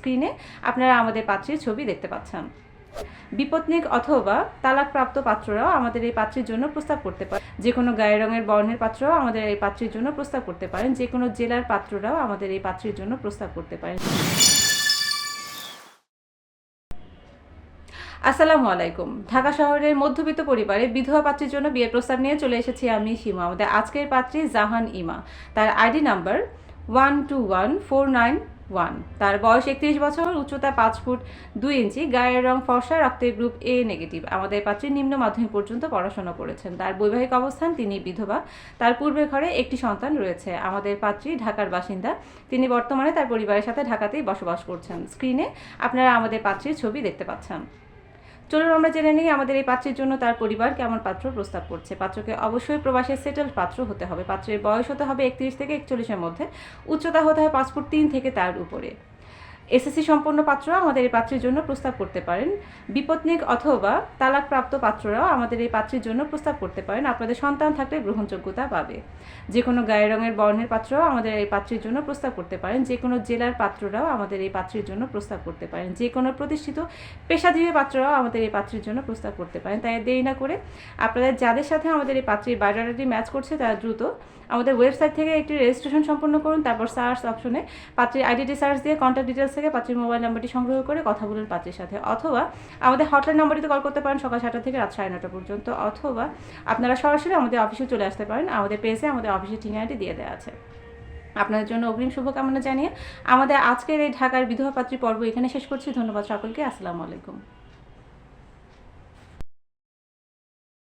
স্ক্রিনে আপনারা আমাদের পাত্রীর ছবি দেখতে পাচ্ছেন। বিপত্নিক অথবা তালাকপ্রাপ্ত পাত্ররাও আমাদের এই পাত্রীর জন্য প্রস্তাব করতে পারে। যে কোনো গায়ে রঙের বর্ণের পাত্ররাও আমাদের এই পাত্রীর জন্য প্রস্তাব করতে পারেন। যে কোনো জেলার পাত্ররাও আমাদের এই পাত্রীর জন্য প্রস্তাব করতে পারেন। আসসালামু আলাইকুম। ঢাকা শহরের মধ্যবিত্ত পরিবারে বিধবা পাত্রীর জন্য বিয়ের প্রস্তাব নিয়ে চলে এসেছি আমি সীমা। আমাদের আজকের পাত্রী জাহান ইমা। তার ID number one two one four nine one. তার বয়স একত্রিশ বছর, উচ্চতা পাঁচ ফুট দুই ইঞ্চি, গায়ের রং ফর্সা, রক্তের গ্রুপ এ নেগেটিভ আমাদের পাত্রী নিম্ন মাধ্যমিক পর্যন্ত পড়াশোনা করেছেন। তার বৈবাহিক অবস্থান, তিনি বিধবা। তার পূর্বের ঘরে একটি সন্তান রয়েছে। আমাদের পাত্রী ঢাকার বাসিন্দা। তিনি বর্তমানে তার পরিবারের সাথে ঢাকাতেই বসবাস করছেন। স্ক্রিনে আপনারা আমাদের পাত্রীর ছবি দেখতে পাচ্ছেন। চলুন আমরা জেনে নিই আমাদের এই পাত্রের জন্য তার পরিবার কেমন পাত্র প্রস্তাব করছে। পাত্রকে অবশ্যই প্রবাসে সেটেল পাত্র হতে হবে। পাত্রের বয়স হতে হবে একত্রিশ থেকে একচল্লিশের মধ্যে। উচ্চতা হতে হবে পাঁচ ফুট তিন থেকে তার উপরে। এসএসসি সম্পন্ন পাত্ররা আমাদের এই পাত্রের জন্য প্রস্তাব করতে পারেন। বিপত্নিক অথবা তালাকপ্রাপ্ত পাত্ররাও আমাদের এই পাত্রের জন্য প্রস্তাব করতে পারেন। আপনাদের সন্তান থাকলে গ্রহণযোগ্যতা পাবে। যে কোনো গায়ে রঙের বর্ণের পাত্ররাও আমাদের এই পাত্রের জন্য প্রস্তাব করতে পারেন। যে কোনো জেলার পাত্ররাও আমাদের এই পাত্রের জন্য প্রস্তাব করতে পারেন। যে কোনো প্রতিষ্ঠিত পেশাজীবী পাত্ররাও আমাদের এই পাত্রের জন্য প্রস্তাব করতে পারেন। তাই দেরি না করে আপনাদের যাদের সাথে আমাদের এই পাত্রের বায়োডাটাটি ম্যাচ করছে তারা দ্রুত আমাদের ওয়েবসাইট থেকে একটি রেজিস্ট্রেশন সম্পন্ন করুন। তারপর সার্চ অপশনে পাত্রের আইডিটি সার্চ দিয়ে কন্ট্যাক্ট ডিটেলস থেকে পাত্রীর মোবাইল নাম্বারটি সংগ্রহ করে কথা বলুন পাত্রীর সাথে। অথবা আমাদের হটলাইন নাম্বারটিতে কল করতে পারেন সকাল সাতটা থেকে রাত সাড়ে নটা পর্যন্ত। অথবা আপনারা সরাসরি আমাদের অফিসে চলে আসতে পারেন। আমাদের পেজে আমাদের অফিসের ঠিকানাটি দিয়ে দেওয়া আছে। আপনাদের জন্য অগ্রিম শুভকামনা জানিয়ে আমাদের আজকের এই ঢাকার বিধবা পাত্রী পর্ব এখানে শেষ করছি। ধন্যবাদ সকলকে। আসসালামু আলাইকুম।